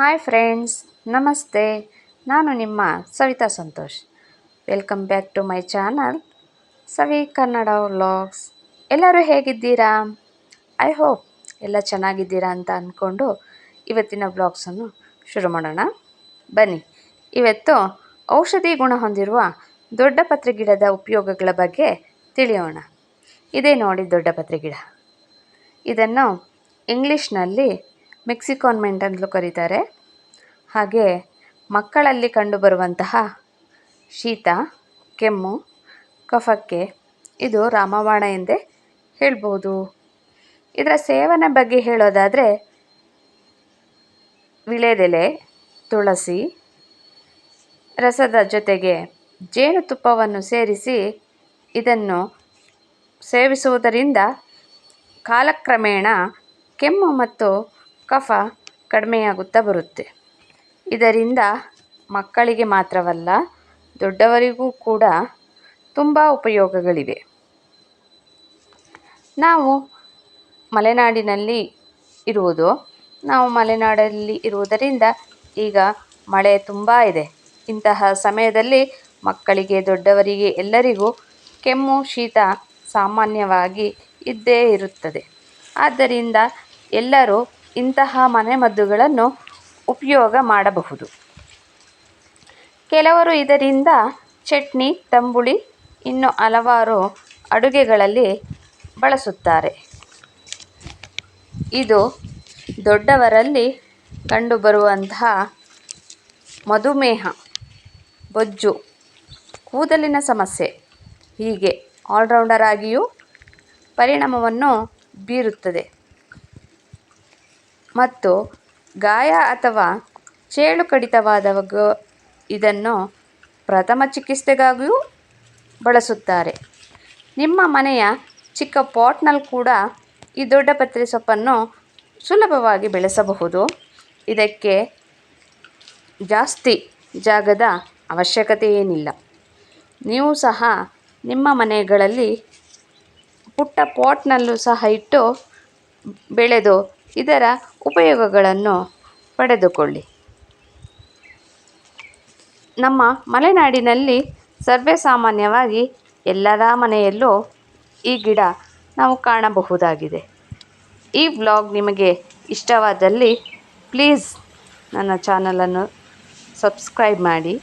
Hi friends ನಮಸ್ತೆ. ನಾನು ನಿಮ್ಮ Savita Santosh. Welcome back to my channel Savi Kannada vlogs ಎಲ್ಲರೂ ಹೇಗಿದ್ದೀರಾ? ಐ ಹೋಪ್ ಎಲ್ಲ ಚೆನ್ನಾಗಿದ್ದೀರಾ ಅಂತ ಅಂದ್ಕೊಂಡು ಇವತ್ತಿನ ಬ್ಲಾಗ್ಸನ್ನು ಶುರು ಮಾಡೋಣ. ಬನ್ನಿ. ಇವತ್ತು ಔಷಧಿ ಗುಣ ಹೊಂದಿರುವ ದೊಡ್ಡ ಪತ್ರೆ ಗಿಡದ ಉಪಯೋಗಗಳ ಬಗ್ಗೆ ತಿಳಿಯೋಣ. ಇದೇ ನೋಡಿ ದೊಡ್ಡ ಪತ್ರೆ ಗಿಡ ಇದನ್ನು ಇಂಗ್ಲೀಷ್ನಲ್ಲಿ ಮೆಕ್ಸಿಕಾನ್ ಮೆಂಟ್ ಅಂತಲೂ ಕರೀತಾರೆ. ಹಾಗೆ ಮಕ್ಕಳಲ್ಲಿ ಕಂಡುಬರುವಂತಹ ಶೀತ, ಕೆಮ್ಮು, ಕಫಕ್ಕೆ ಇದು ರಾಮಬಾಣ ಎಂದೇ ಹೇಳ್ಬೋದು. ಇದರ ಸೇವನೆ ಬಗ್ಗೆ ಹೇಳೋದಾದರೆ ವಿಳೆದೆಲೆ, ತುಳಸಿ, ರಸದ ಜೊತೆಗೆ ಜೇನುತುಪ್ಪವನ್ನು ಸೇರಿಸಿ ಇದನ್ನು ಸೇವಿಸುವುದರಿಂದ ಕಾಲಕ್ರಮೇಣ ಕೆಮ್ಮು ಮತ್ತು ಕಫ ಕಡಿಮೆಯಾಗುತ್ತಾ ಬರುತ್ತೆ. ಇದರಿಂದ ಮಕ್ಕಳಿಗೆ ಮಾತ್ರವಲ್ಲ, ದೊಡ್ಡವರಿಗೂ ಕೂಡ ತುಂಬ ಉಪಯೋಗಗಳಿವೆ. ನಾವು ಮಲೆನಾಡಿನಲ್ಲಿ ಇರುವುದು, ನಾವು ಮಲೆನಾಡಲ್ಲಿ ಇರುವುದರಿಂದ ಈಗ ಮಳೆ ತುಂಬ ಇದೆ. ಇಂತಹ ಸಮಯದಲ್ಲಿ ಮಕ್ಕಳಿಗೆ, ದೊಡ್ಡವರಿಗೆ ಎಲ್ಲರಿಗೂ ಕೆಮ್ಮು, ಶೀತ ಸಾಮಾನ್ಯವಾಗಿ ಇದ್ದೇ ಇರುತ್ತದೆ. ಆದ್ದರಿಂದ ಎಲ್ಲರೂ ಇಂತಹ ಮನೆಮದ್ದುಗಳನ್ನು ಉಪಯೋಗ ಮಾಡಬಹುದು. ಕೆಲವರು ಇದರಿಂದ ಚಟ್ನಿ, ತಂಬುಳಿ, ಇನ್ನು ಹಲವಾರು ಅಡುಗೆಗಳಲ್ಲಿ ಬಳಸುತ್ತಾರೆ. ಇದು ದೊಡ್ಡವರಲ್ಲಿ ಕಂಡುಬರುವಂತಹ ಮಧುಮೇಹ, ಬೊಜ್ಜು, ಕೂದಲಿನ ಸಮಸ್ಯೆ, ಹೀಗೆ ಆಲ್ರೌಂಡರ್ ಆಗಿಯೂ ಪರಿಣಾಮವನ್ನು ಬೀರುತ್ತದೆ. ಮತ್ತು ಗಾಯ ಅಥವಾ ಚೇಳು ಕಡಿತವಾದಾಗ ಇದನ್ನು ಪ್ರಥಮ ಚಿಕಿತ್ಸೆಗಾಗಿಯೂ ಬಳಸುತ್ತಾರೆ. ನಿಮ್ಮ ಮನೆಯ ಚಿಕ್ಕ ಪಾಟ್ನಲ್ಲಿ ಕೂಡ ಈ ದೊಡ್ಡ ಪತ್ರೆ ಸೊಪ್ಪನ್ನು ಸುಲಭವಾಗಿ ಬೆಳೆಸಬಹುದು. ಇದಕ್ಕೆ ಜಾಸ್ತಿ ಜಾಗದ ಅವಶ್ಯಕತೆ ಏನಿಲ್ಲ ನೀವು ಸಹ ನಿಮ್ಮ ಮನೆಗಳಲ್ಲಿ ಪುಟ್ಟ ಪಾಟ್ನಲ್ಲೂ ಸಹ ಇಟ್ಟು ಬೆಳೆದು ಇದರ ಉಪಯೋಗಗಳನ್ನು ಪಡೆದುಕೊಳ್ಳಿ. ನಮ್ಮ ಮಲೆನಾಡಿನಲ್ಲಿ ಸರ್ವೇ ಸಾಮಾನ್ಯವಾಗಿ ಎಲ್ಲರ ಮನೆಯಲ್ಲೂ ಈ ಗಿಡ ನಾವು ಕಾಣಬಹುದಾಗಿದೆ. ಈ ವ್ಲಾಗ್ ನಿಮಗೆ ಇಷ್ಟವಾದಲ್ಲಿ ಪ್ಲೀಸ್ ನನ್ನ ಚಾನಲನ್ನು ಸಬ್ಸ್ಕ್ರೈಬ್ ಮಾಡಿ.